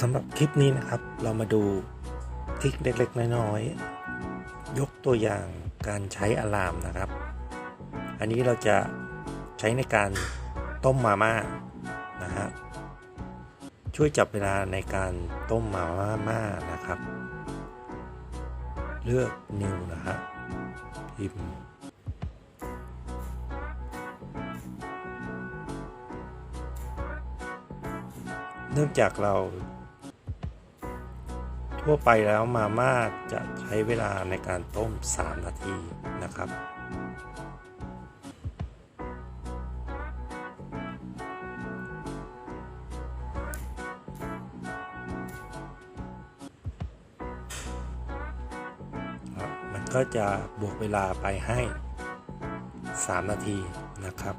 สำหรับคลิปนี้นะครับ เรามาดูทริคเล็กๆ น้อยๆ ยกตัวอย่างการใช้อะลามนะครับ อันนี้เราจะใช้ในการต้มมาม่านะฮะช่วยจับเวลาในการต้มมาม่านะครับ เลือกนิวนะครับพิมพ์ นื่องจากเรา ทั่วไปแล้วมาม่าจะใช้เวลาในการต้ม 3 นาทีนะครับ มันก็จะบวกเวลาไปให้ 3 นาทีนะครับ